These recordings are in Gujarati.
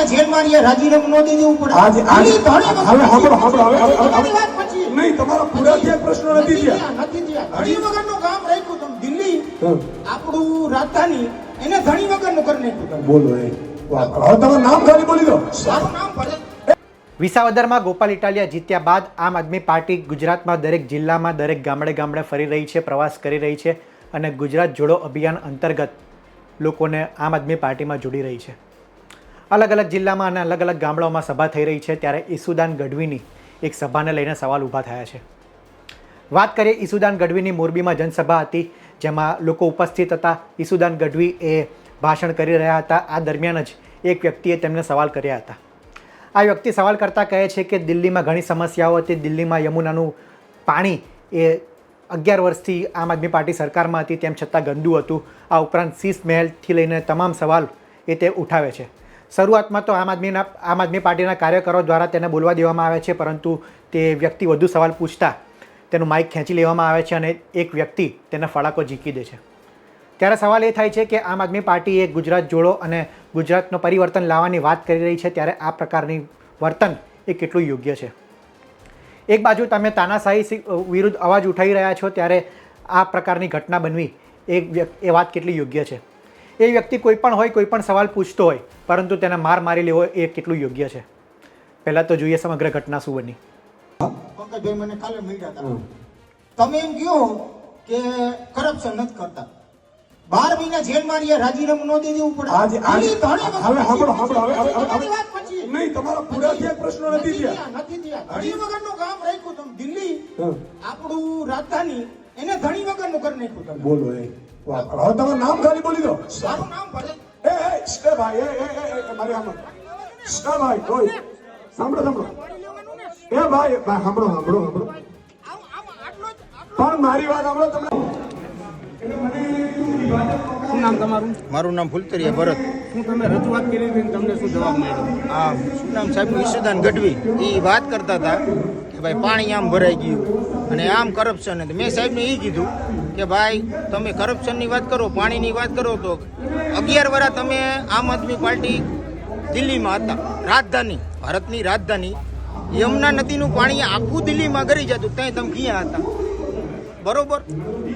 મહિના જેલમાં રહીએ રાજીનામું ન દઈ દેવું પડે. આજે હવે હવે હવે હવે. નહીં તમારા પૂરા થયા પ્રશ્ન નથી થયા. નથી થયા. ધણી વગરનું કામ રાખ્યું તમે. દિલ્હી આપણું રાજધાની એને ધણી વગરનું કરી નાખ્યું તમે. બોલો એ હવે તમારું નામ ખાલી બોલી દો. સારું નામ ભલે. વિસાવદરમાં ગોપાલ ઇટાલિયા જીત્યા બાદ આમ આદમી પાર્ટી ગુજરાતમાં દરેક જિલ્લામાં દરેક ગામડે ગામડે ફરી રહી છે પ્રવાસ કરી રહી છે અને ગુજરાત જોડો અભિયાન અંતર્ગત લોકોને આમ આદમી પાર્ટીમાં જોડી રહી છે. અલગ અલગ જિલ્લામાં અને અલગ અલગ ગામડાઓમાં સભા થઈ રહી છે ત્યારે ઈસુદાન ગઢવીની એક સભાને લઈને સવાલ ઊભા થયા છે. વાત કરીએ ઈસુદાન ગઢવીની મોરબીમાં જનસભા હતી, જેમાં લોકો ઉપસ્થિત હતા. ઈસુદાન ગઢવી એ ભાષણ કરી રહ્યા હતા. આ દરમિયાન જ એક વ્યક્તિએ તેમને સવાલ કર્યા હતા. આ વ્યક્તિ સવાલ કરતાં કહે છે કે દિલ્હીમાં ઘણી સમસ્યાઓ હતી. દિલ્હીમાં યમુનાનું પાણી એ અગિયાર વર્ષથી આમ આદમી પાર્ટી સરકારમાં હતી, તેમ છતાં ગંદુ હતું. આ ઉપરાંત શીશ મહેલથી લઈને તમામ સવાલ એ તે ઉઠાવે છે. શરૂઆતમાં તો આમ આદમીના આમ આદમી પાર્ટીના કાર્યકરો દ્વારા તેને બોલવા દેવામાં આવે છે, પરંતુ તે વ્યક્તિ વધુ સવાલ પૂછતા તેનું માઇક ખેંચી લેવામાં આવે છે અને એક વ્યક્તિ તેને ફડાકો ઝીકી દે છે. ત્યારે સવાલ એ થાય છે કે આમ આદમી પાર્ટી એ ગુજરાત જોડો અને ગુજરાતનો પરિવર્તન લાવવાની વાત કરી રહી છે, ત્યારે આ પ્રકારની વર્તન એ કેટલું યોગ્ય છે? એક બાજુ તમે તાનાશાહી વિરુદ્ધ અવાજ ઉઠાવી રહ્યા છો, ત્યારે આ પ્રકારની ઘટના બનવી એ એ વાત કેટલી યોગ્ય છે? એ વ્યક્તિ કોઈ પણ હોય કોઈ પણ સવાલ પૂછતો હોય પરંતુ તેને માર મારી લેવો એ કેટલું યોગ્ય છે? પહેલાં તો જોઈએ સમગ્ર ઘટના શું બની. પંકજભાઈ મને કાલે મળ્યા હતા. તમે એમ કહો કે કરપ્શન નથી કરતા. બાર મહિના જેલ મારીએ રાજીનામું ન દે દેવું પડે. આજે આજે હવે સાંભળો સાંભળો હવે હવે હવે. નહીં તમારા પૂરા થયા પ્રશ્નો નથી થયા. નથી થયા. ધણી વગરનું કામ રાખ્યું તમે. દિલ્હી આપણું રાજધાની એને ધણી વગરનું કરી નાખ્યું તમે. બોલો એ. વાહ હવે તમારું નામ ખાલી બોલી દો. સારું નામ પડે એ એ સ્ટે ભાઈ એ એ એ, એ મારી સ્ટે ભાઈ કોઈ સાંભળો સાંભળો. એ ભાઈ ભાઈ સાંભળો સાંભળો સાંભળો. પણ મારી વાત સાંભળો તમને. નામ તમારું? મારું નામ ભૂલતરિયા ભરત. શું તમે રજૂઆત કરી હતી તમને શું જવાબ મળ્યો? હા શું નામ સાહેબ? ઈશુદાન ગઢવી. એ વાત કરતા હતા કે ભાઈ પાણી આમ ભરાઈ ગયું અને આમ કરપ્શન હતું. મેં સાહેબને એ કીધું કે ભાઈ, તમે કરપ્શનની વાત કરો, પાણીની વાત કરો તો અગિયાર વર્ષ તમે આમ આદમી પાર્ટી દિલ્હીમાં હતા. રાજધાની, ભારતની રાજધાની. યમુના નદીનું પાણી આખું દિલ્હીમાં ગરી જતું ત્યાં તમે ક્યાં હતા? બરોબર?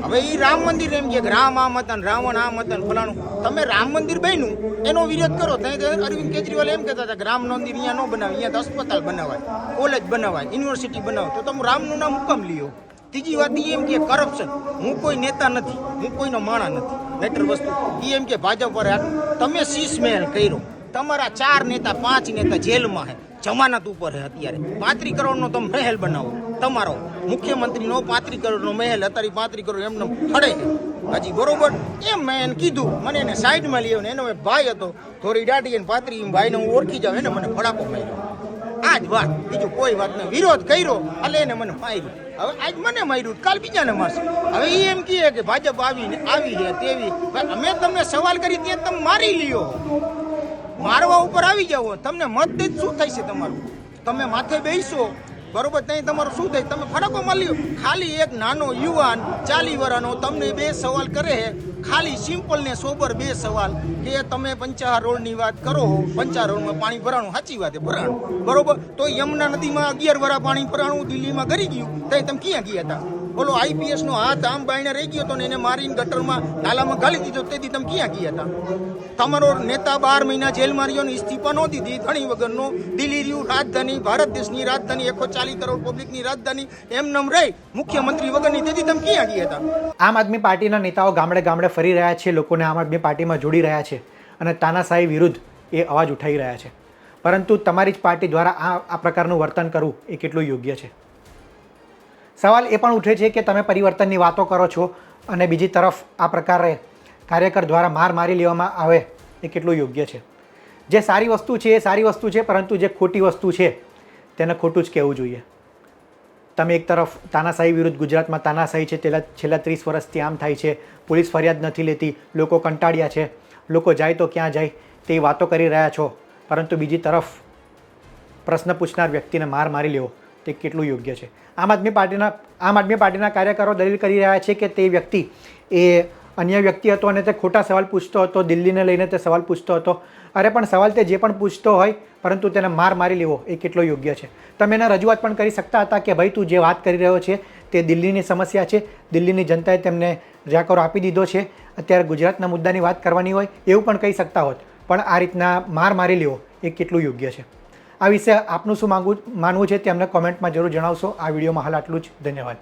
હવે એ રામ મંદિર એમ કે રામ આમ હતા રાવણ આમ હતા ને ફલાણું. તમે રામ મંદિર બન્યું, એનો વિરોધ કરો, ત્યાં અરવિંદ કેજરીવાલ એમ કહેતા હતા કે રામ મંદિર અહીંયા ન બનાવે અહીંયા તો અસ્પતાલ બનાવાય, કોલેજ બનાવાય યુનિવર્સિટી બનાવો, તો તમે રામનું નામ હુકમ લ્યો. ત્રીજી વાત એ એમ કે કરપ્શન હું કોઈ નેતા નથી, હું કોઈનો માણા નથી. મેટર વસ્તુ એ એમ કે ભાજપ પર તમે શીશ મહેલ કર્યો? તમારા ચાર નેતા, પાંચ નેતા જેલમાં હે, જમાનત ઉપર હે અત્યારે. પાંત્રીસ કરોડનો તમે મહેલ બનાવો. તમારો મુખ્યમંત્રીનો પાંત્રીસ કરોડનો મહેલ, અત્યારે પાંત્રીસ કરોડ એમને ફળે હજી બરોબર? એમ મેં એને કીધું. મને એને સાઈડમાં લઈ ને, એનો ભાઈ હતો થોડી દાઢી અને પાંત્રી ભાઈને હું ઓળખી જાઉં, એને મને ફળાકો માર્યો. આ જ વાત. બીજું કોઈ વાત નહીં વિરોધ કર્યો એટલે એને મને માર્યું. હવે આજ મને માર્યું, કાલ બીજાને મારશે. હવે એ એમ કહે કે ભાજપ આવીને આવી છે તેવી. અમે તમને સવાલ કરી ત્યાં તમે મારી લ્યો. મારવા ઉપર આવી જાવ તમને મત શું થાય થશે તમારું? તમે માથે બેસો. બરોબર ત્યાં તમારું શું થાય? તમે ફરકો મળ્યો ખાલી એક નાનો યુવાન ચાલી વર્ષનો તમને બે સવાલ કરે છે. ખાલી સિમ્પલ ને સોબર બે સવાલ કે તમે પંચાહાર રોડની વાત કરો પંચાહાર રોડમાં પાણી ભરાણું, સાચી વાત ભરાણું. બરોબર? તો યમુના નદીમાં અગિયાર વરા પાણી ભરાણું દિલ્હીમાં કરી ગયું. ત્યાં તમે ક્યાં ગયા હતા? બોલો આઈપીએસ નો હાથ આમ બાઈને રહી ગયો હતો ને એને મારીને ગટરમાં નાલામાં ગાલી દીધો, તેથી તમે ક્યાં ગયા હતા? તમારો નેતા બાર મહિના જેલમાં રહ્યો ને ઇસ્તીફા ન દીધી ધણી વગરનો. દિલ્હી રહ્યું રાજધાની, ભારત દેશની રાજધાની એકસો ચાલીસ કરોડ પબ્લિકની રાજધાની, એમ નમ રહી, મુખ્યમંત્રી વગરની. તેથી તમે ક્યાં ગયા હતા? આમ આદમી પાર્ટીના નેતાઓ ગામડે ગામડે ફરી રહ્યા છે, લોકોને આમ આદમી પાર્ટીમાં જોડી રહ્યા છે અને તાનાશાહી વિરુદ્ધ એ અવાજ ઉઠાવી રહ્યા છે. પરંતુ તમારી જ પાર્ટી દ્વારા આ આ પ્રકારનું વર્તન કરવું એ કેટલું યોગ્ય છે? સવાલ એ પણ ઉઠે છે કે તમે પરિવર્તનની વાતો કરો છો અને બીજી તરફ આ પ્રકારે કાર્યકર દ્વારા માર મારી લેવામાં આવે એ કેટલું યોગ્ય છે? જે સારી વસ્તુ છે એ સારી વસ્તુ છે, પરંતુ જે ખોટી વસ્તુ છે તેને ખોટું જ કહેવું જોઈએ. તમે એક તરફ તાનાશાહી વિરુદ્ધ ગુજરાતમાં તાનાશાહી છે, તેલા છેલ્લા ત્રીસ વર્ષથી આમ થાય છે, પોલીસ ફરિયાદ નથી લેતી, લોકો કંટાળ્યા છે, લોકો જાય તો ક્યાં જાય તે વાતો કરી રહ્યા છો, પરંતુ બીજી તરફ પ્રશ્ન પૂછનાર વ્યક્તિને માર મારી લેવો. તે કેટલું યોગ્ય છે. આમ આદમી પાર્ટીના, આમ આદમી પાર્ટીના કાર્યકરો દલીલ કરી રહ્યા છે કે તે વ્યક્તિ એ અન્ય વ્યક્તિ હતો અને તે ખોટા સવાલ પૂછતો હતો, દિલ્હીને લઈને તે સવાલ પૂછતો હતો. અરે પણ સવાલ તે જે પણ પૂછતો હોય, પરંતુ તેને માર મારી લેવો એ કેટલો યોગ્ય છે. તમે એને રજૂઆત પણ કરી શકતા હતા કે ભાઈ તું જે વાત કરી રહ્યો છે તે દિલ્હીની સમસ્યા છે. દિલ્હીની જનતાએ તેમને જાકરો આપી દીધો છે. અત્યારે ગુજરાતના મુદ્દાની વાત કરવાની હોય એવું પણ કહી શકતા હોત. પણ આ રીતના માર મારી લેવો એ કેટલું યોગ્ય છે. આ વિશે આપનું શું માગવું માનવું છે તે અમને કોમેન્ટમાં જરૂર જણાવશો. આ વિડીયોમાં હાલ આટલું જ. ધન્યવાદ.